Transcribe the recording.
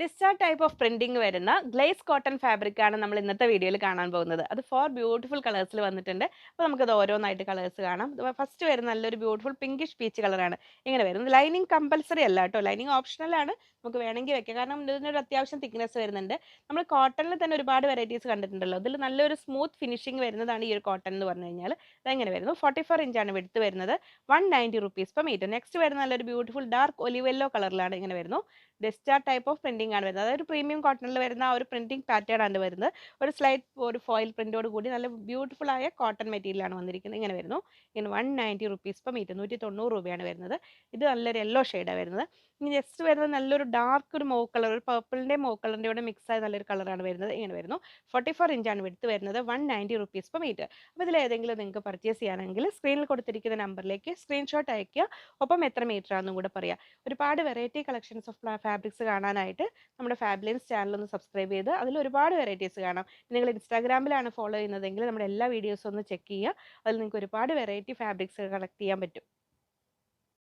Discharge type of printing വരുന്ന glaze cotton fabric ആണ് നമ്മൾ ഇന്നത്തെ വീഡിയോയിൽ കാണാൻ പോകുന്നത്. അത് ഫോർ ബ്യൂട്ടിഫുൾ കളേഴ്സിൽ വന്നിട്ടുണ്ട്. അപ്പോൾ നമുക്കത് ഓരോന്നായിട്ട് കളേഴ്സ് കാണാം. ഫസ്റ്റ് വരുന്ന നല്ലൊരു ബ്യൂട്ടിഫുൾ പിങ്കിഷ് പീച്ച് കളറാണ് ഇങ്ങനെ വരുന്നത്. ലൈനിങ് കമ്പൽസറി അല്ല കേട്ടോ. ലൈനിങ് ഓപ്ഷണൽ ആണ്. നമുക്ക് വേണമെങ്കിൽ വെക്കാം. കാരണം ഇതിനൊരു അത്യാവശ്യം തിക്നെസ് വരുന്നുണ്ട്. നമ്മൾ കോട്ടണിൽ തന്നെ ഒരുപാട് വെറൈറ്റീസ് കണ്ടിട്ടുണ്ടല്ലോ. അതിൽ നല്ലൊരു സ്മൂത്ത് ഫിനിഷിംഗ് വരുന്നതാണ് ഈ ഒരു കോട്ടൺ എന്ന് പറഞ്ഞു കഴിഞ്ഞാൽ അതെങ്ങനെ വരുന്നു? ഫോർട്ടി ഫോർ ഇഞ്ചാണ് വെടുത്ത് വരുന്നത്. One ninety rupees per metre next വരുന്ന നല്ലൊരു ബ്യൂട്ടിഫുൾ ഡാർക്ക് ഒലിവെല്ലോ കളറിലാണ് ഇങ്ങനെ വരുന്നു. ഡെസ്റ്റാർ ടൈപ്പ് ഓഫ് പ്രിന്റിംഗ് ആണ് വരുന്നത്. അതായത് പ്രീമിയം കോട്ടണിൽ വരുന്ന ആ ഒരു പ്രിന്റിംഗ് പാറ്റേൺ ആണ് വരുന്നത്. ഒരു സ്ലൈറ്റ് ഒരു ഫോയിൽ പ്രിന്റോട് കൂടി നല്ല ബ്യൂട്ടിഫുൾ ആയ കോട്ടൺ മെറ്റീരിയൽ ആണ് വന്നിരിക്കുന്നത്. ഇങ്ങനെ വരുന്നു. ഇങ്ങനെ വൺ നയന്റി റുപ്പീസ് ഇപ്പം ഇരുന്നൂറ്റി തൊണ്ണൂറ് രൂപയാണ് വരുന്നത്. ഇത് നല്ലൊരു യെല്ലോ ഷെയ്ഡാണ് വരുന്നത്. ഇനി നെക്സ്റ്റ് വരുന്നത് നല്ലൊരു ഡാർക്ക് ഒരു മോ കളർ ഒരു പർപ്പിളിന്റെ മോ കളറിന്റെ കൂടെ മിക്സ് ആയ നല്ലൊരു കളറാണ് വരുന്നത്. ഇങ്ങനെ വരുന്നു. ഫോർട്ടി ഫോർ ഇഞ്ചാണ് വിടുത്ത് വരുന്നത്. One ninety rupees per metre അപ്പോൾ ഇതിൽ ഏതെങ്കിലും നിങ്ങൾക്ക് പർച്ചേസ് ചെയ്യാനെങ്കിൽ സ്ക്രീനിൽ കൊടുത്തിരിക്കുന്ന നമ്പറിലേക്ക് സ്ക്രീൻഷോട്ട് അയക്കുക ഒപ്പം എത്ര മീറ്റർ ആണെന്നും കൂടെ പറയാം. ഒരുപാട് വെറൈറ്റി കളക്ഷൻസ് ഓഫ് ഫാബ്രിക്സ് കാണാനായിട്ട് നമ്മുടെ ഫാബ്ലിൻസ് ഒന്ന് സബ്സ്ക്രൈബ് ചെയ്ത് അതിൽ ഒരുപാട് വെറൈറ്റീസ് കാണാം. നിങ്ങൾ ഇൻസ്റ്റാഗ്രാമിലാണ് ഫോളോ ചെയ്യുന്നതെങ്കിൽ നമ്മുടെ എല്ലാ വീഡിയോസും ഒന്ന് ചെക്ക് ചെയ്യുക. അതിൽ നിങ്ങൾക്ക് ഒരുപാട് വെറൈറ്റി ഫാബ്രിക്സ് കളക്ട് ചെയ്യാൻ പറ്റും.